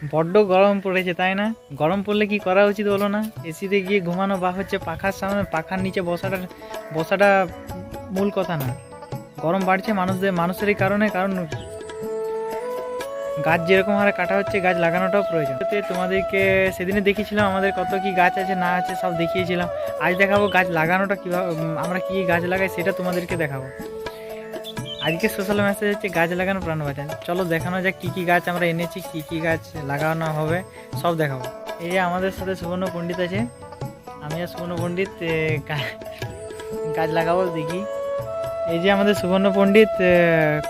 বড্ড গরম পড়েছে, তাই না? গরম পড়লে কি করা উচিত বলো না? এসিতে গিয়ে ঘুমানো বা হচ্ছে পাখার সামনে পাখার নিচে বসাটা বসাটা মূল কথা না। গরম বাড়ছে মানুষদের, মানুষেরই কারণে, কারণ গাছ যেরকম হারে কাটা হচ্ছে, গাছ লাগানোটাও প্রয়োজন। তোমাদেরকে সেদিনে দেখিয়েছিলাম আমাদের কত কি গাছ আছে, না আছে, সব দেখিয়েছিলাম। আজ দেখাবো গাছ লাগানোটা কীভাবে আমরা কী গাছ লাগাই সেটা তোমাদেরকে দেখাবো। আজকে সোশ্যাল মেসেজ হচ্ছে গাছ লাগানো প্রাণ বাঁচান। চলো দেখানো যাক কী কী গাছ আমরা এনেছি, কী কী গাছ লাগানো হবে, সব দেখাবো। এই যে আমাদের সাথে সুবর্ণ পণ্ডিত আছে। আমি আর সুবর্ণ পণ্ডিত গাছ লাগাবো দেখি। এই যে আমাদের সুবর্ণ পণ্ডিত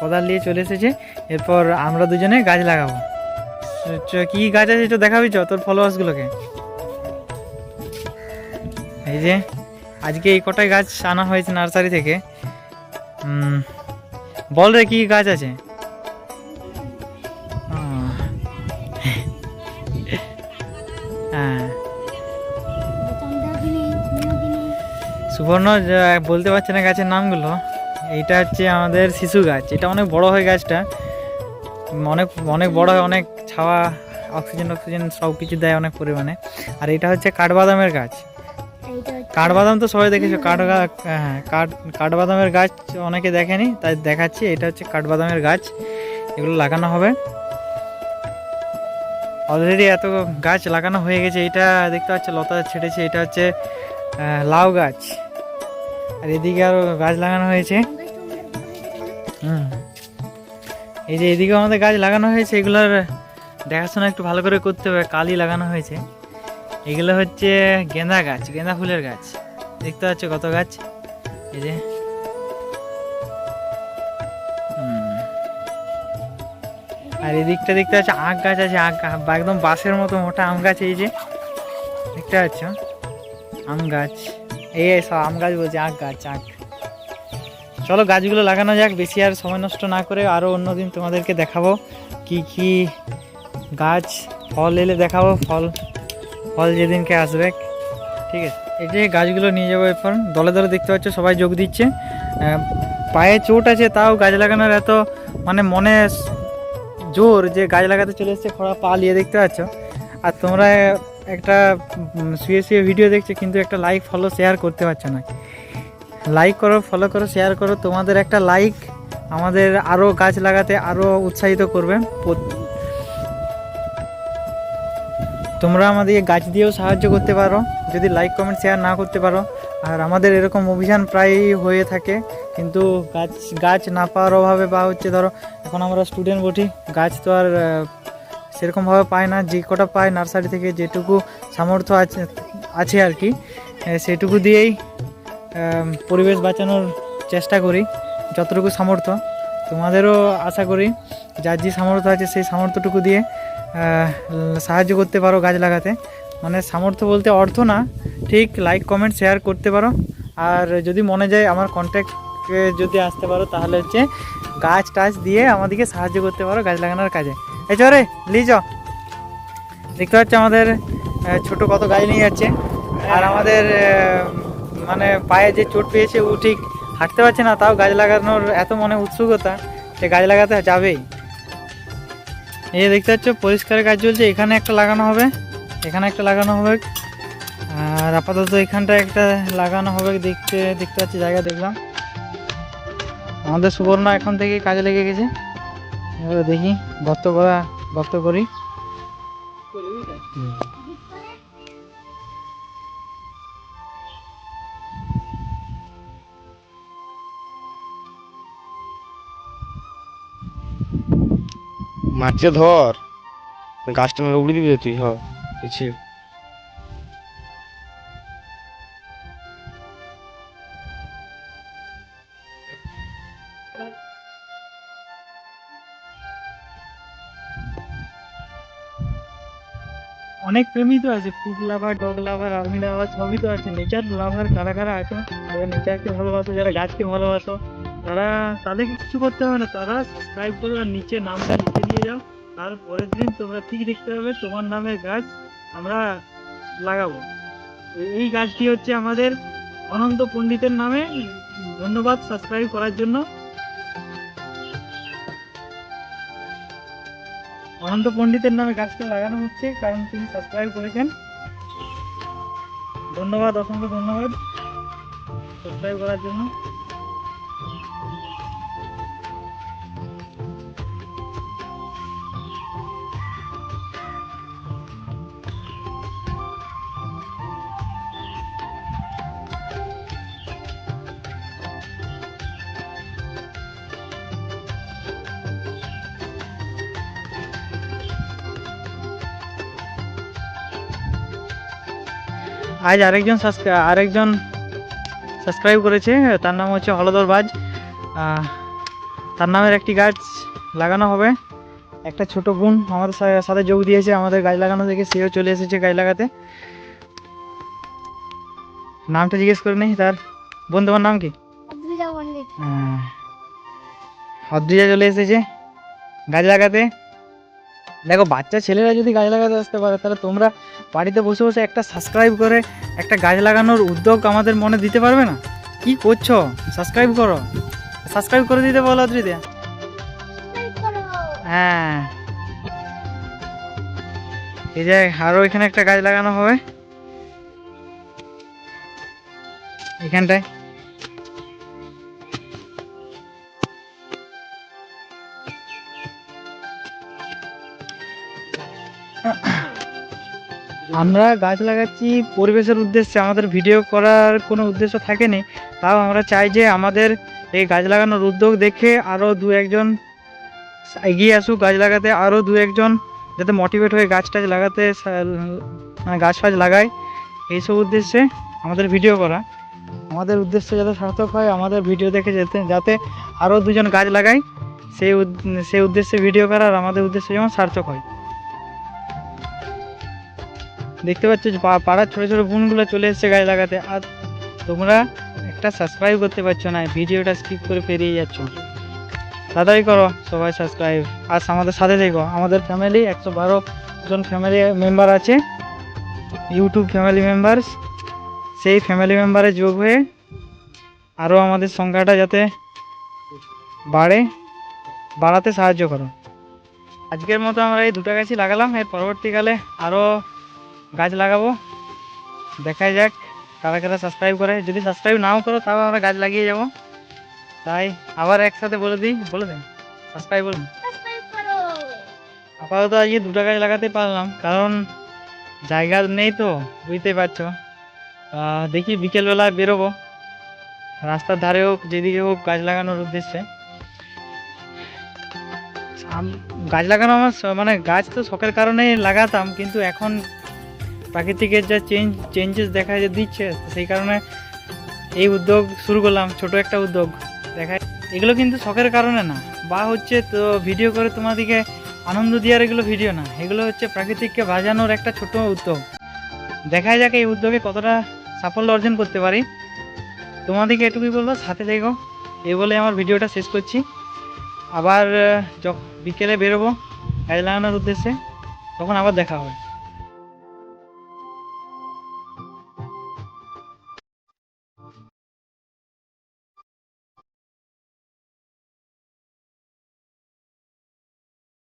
কোদাল নিয়ে চলে এসেছে। এরপর আমরা দুজনে গাছ লাগাবো। কি গাছ আছে তো দেখাবি চ, তোর ফলোয়ার্সগুলোকে এই যে, আজকে এই কটাই গাছ আনা হয়েছে নার্সারি থেকে। বল রে, কি গাছ আছে? হ্যাঁ। সুবর্ণ বলতে পারছে না গাছের নামগুলো। এইটা হচ্ছে আমাদের শিশু গাছ। এটা অনেক বড় হয় গাছটা। অনেক অনেক বড় হয়, অনেক ছাওয়া, অক্সিজেন অক্সিজেন সব কিছু দেয় অনেক পরিমাণে। আর এটা হচ্ছে কাঠবাদামের গাছ। কাঠবাদাম তো সবাই দেখেছ, কাঠ হ্যাঁ কাঠ, কাঠবাদামের গাছ অনেকে দেখেনি, তাই দেখাচ্ছি, এটা হচ্ছে কাঠবাদামের গাছ, এগুলো লাগানো হবে। অলরেডি এত গাছ লাগানো হয়ে গেছে, এটা দেখতে পাচ্ছ, লতা ছেড়েছে, এটা হচ্ছে লাউ গাছ। আর এদিকে আরও গাছ লাগানো হয়েছে। হুম। এই যে এদিকে আমাদের গাছ লাগানো হয়েছে, এগুলোর দেখাশোনা একটু ভালো করে করতে হবে, কালই লাগানো হয়েছে। এগুলো হচ্ছে গেঁদা গাছ, গেঁদা ফুলের গাছ। দেখতে পাচ্ছ কত গাছ? এই যে। আর এদিকটা দেখতে পাচ্ছ আখ গাছ আছে, আখ একদম বাঁশের মতো মোটা আম গাছ, এই যে। দেখতে পাচ্ছ? আম গাছ। এই এই সব আম গাছ বলছে, আখ গাছ, আখ। চলো গাছগুলো লাগানো যাক, বেশি আর সময় নষ্ট না করে আরও অন্যদিন তোমাদেরকে দেখাবো কি কি গাছ, ফল এলে দেখাবো, ফল ফল যেদিনকে আসবে, ঠিক আছে? এই যে গাছগুলো নিয়ে যাব এরপর। দলে দলে দেখতে পাচ্ছ, সবাই যোগ দিচ্ছে। পায়ে চোট আছে, তাও গাছ লাগানোর এত মানে মনে জোর যে গাছ লাগাতে চলে এসছে, খোড়া পা লিয়ে দেখতে পাচ্ছ। আর তোমরা একটা শুয়ে শুয়ে ভিডিও দেখছ, কিন্তু একটা লাইক ফলো শেয়ার করতে পারছ না। লাইক করো ফলো করো শেয়ার করো, তোমাদের একটা লাইক আমাদের আরও গাছ লাগাতে আরও উৎসাহিত করবে। তোমরা আমাদেরকে গাছ দিয়েও সাহায্য করতে পারো। যদি লাইক কমেন্ট শেয়ার না করতে পারো, আর আমাদের এরকম অভিযান প্রায়ই হয়ে থাকে, কিন্তু গাছ গাছ না পাওয়ার অভাবে বা হচ্ছে ধরো, এখন আমরা স্টুডেন্ট বটি গাছ তো আর সেরকমভাবে পায় না, যে কটা পায় নার্সারি থেকে যেটুকু সামর্থ্য আছে আছে আর কি সেটুকু দিয়েই পরিবেশ বাঁচানোর চেষ্টা করি, যতটুকু সামর্থ্য। তোমাদেরও আশা করি, যার যে সামর্থ্য আছে সেই সামর্থ্যটুকু দিয়ে সাহায্য করতে পারো গাছ লাগাতে। মানে সামর্থ্য বলতে অর্থ না। ঠিক লাইক কমেন্ট শেয়ার করতে পারো। আর যদি মনে যায় আমার কন্ট্যাক্টে যদি আসতে পারো, তাহলে হচ্ছে গাছ টাছ দিয়ে আমাদেরকে সাহায্য করতে পারো গাছ লাগানোর কাজে। এই চরে লিজ দেখতে পাচ্ছ আমাদের ছোট কত গাছ নিয়ে যাচ্ছে। আর আমাদের মানে পায়ে যে চোট পেয়েছে ও ঠিক হাঁটতে পারছে না, তাও গাছ লাগানোর এত মনে উৎসুকতা যে গাছ লাগাতে যাবেই। এই দেখতে পাচ্ছ পরিষ্কারের কাজ চলছে। এখানে একটা লাগানো হবে। এখানে একটা লাগানো হবে। আর আপাতত এখানটা একটা লাগানো হবে দেখতে দেখতে পাচ্ছি, জায়গা দেখলাম। আমাদের সুবর্ণ এখন থেকে কাজে লেগে গেছে। এবার দেখি, ভক্ত করা, ভক্ত করি। মাছটা ধর। গাছটা না উড়ে দিবি তুই হ। পিছিয়ে অনেক প্রেমী তো আছে food lover dog lover army lover সবই তো আছে। নেচার লাভার কারা কারা আছে? যারা নেচারকে ভালোবাসো যারা গাছকে ভালোবাসো। তারা তাদেরকে কিছু করতে হবে না তারা সাবস্ক্রাইব করো আর নিচে নামটা লিখে দিয়ে যাও তার পরের দিন তোমরা ঠিক দেখতে পাবে তোমার নামের গাছ আমরা লাগাবো। এই গাছটি হচ্ছে আমাদের অনন্ত পণ্ডিতের নামে। ধন্যবাদ সাবস্ক্রাইব করার জন্য। অনন্ত পণ্ডিতের নামে গাছটা লাগানো হচ্ছে, কারণ তিনি সাবস্ক্রাইব করেছেন। ধন্যবাদ, অসংখ্য ধন্যবাদ। সাবস্ক্রাইব করার জন্য। আজ আরেকজন সাবস্ক্রাইব আরেকজন সাবস্ক্রাইব করেছে তার নাম হচ্ছে হলদর বাজ। তার নামের একটি গাছ লাগানো হবে। একটা ছোট বোন আমাদের সাথে যোগ দিয়েছে আমাদের গাছ লাগানো থেকে সেও চলে এসেছে গাছ লাগাতে। নামটা জিজ্ঞেস করে নেই তার বোন তোমার নাম কি? আহ, অদ্রিজা চলে এসেছে গাছ লাগাতে। দেখো, বাচ্চা ছেলেরা যদি গাছ লাগাতে আসতে পারে, তাহলে তোমরা বাড়িতে বসে বসে একটা সাবস্ক্রাইব করে একটা গাছ লাগানোর উদ্যোগ আমাদের মনে দিতে পারবে না? কি করছ? সাবস্ক্রাইব করো। সাবস্ক্রাইব করে দিতে বলো সাবস্ক্রাইব হ্যাঁ। এই যে আরও এখানে একটা গাছ লাগানো হবে। এখানটায়। আমরা গাছ লাগাচ্ছি পরিবেশের উদ্দেশ্যে, আমাদের ভিডিও করার কোনো উদ্দেশ্য থাকেনি। তাও আমরা চাই যে আমাদের এই গাছ লাগানোর উদ্যোগ দেখে আরও দু একজন এগিয়ে আসুক গাছ লাগাতে আরও দু একজন যাতে মোটিভেট হয়ে গাছ টাছ লাগাতে মানে গাছ ফাছ লাগায়। এইসব উদ্দেশ্যে আমাদের ভিডিও করা। আমাদের উদ্দেশ্য যাতে সার্থক হয়, আমাদের ভিডিও দেখে যেতে, যাতে আরও দুজন গাছ লাগায়, সেই সেই উদ্দেশ্যে ভিডিও করা আর আমাদের উদ্দেশ্য যেমন সার্থক হয়। দেখতে পাচ্ছ পাড়ার ছোটো ছোটো বোনগুলো চলে এসছে গাছ লাগাতে। আর তোমরা একটা সাবস্ক্রাইব করতে পারছ না ভিডিওটা স্কিপ করে পেরিয়ে যাচ্ছ। তাড়াতাড়ি করো সবাই সাবস্ক্রাইব আর আমাদের সাথে থেকো, আমাদের ফ্যামিলি একশো বারো জন ফ্যামিলি মেম্বার আছে। ইউটিউব ফ্যামিলি মেম্বার সেই ফ্যামিলি মেম্বারে যোগ হয়ে আরও আমাদের সংখ্যাটা যাতে বাড়ে, বাড়াতে সাহায্য করো। আজকের মতো আমরা এই দুটো গাছই লাগালাম, এর পরবর্তীকালে আরও গাছ লাগাবো। দেখা যাক, কারা কারা সাবস্ক্রাইব করে। যদি সাবস্ক্রাইব নাও করো, তাও আমরা গাছ লাগিয়ে যাব। তাই আবার একসাথে বলে দিই, বলে দেন। সাবস্ক্রাইব বলুন। আপাতত আজকে দুটো গাছ লাগাতে পারলাম, কারণ জায়গা নেই তো, বুঝতেই পারছ। দেখি বিকেলবেলা বেরোবো। রাস্তার ধারে হোক, যেদিকে হোক গাছ লাগানোর উদ্দেশ্যে। গাছ লাগানো আমার মানে গাছ তো শখের কারণেই লাগাতাম, কিন্তু এখন প্রাকৃতিকের যা চেঞ্জ চেঞ্জেস দেখা যে দিচ্ছে, সেই কারণে এই উদ্যোগ শুরু করলাম, ছোট একটা উদ্যোগ। দেখা এগুলো কিন্তু শখের কারণে না। বা হচ্ছে তো ভিডিও করে তোমাদেরকে আনন্দ দেওয়ার এগুলো ভিডিও না। এগুলো হচ্ছে প্রাকৃতিককে বাজানোর একটা ছোট উদ্যোগ। দেখা যাক এই উদ্যোগে কতটা সাফল্য অর্জন করতে পারি। তোমাদেরকে এটুকুই বলব, সাথে দেখো এই বলে আমার ভিডিওটা শেষ করছি। আবার বিকেলে বেরোবো গাছ লাগানোর উদ্দেশ্যে। তখন আবার দেখা হবে।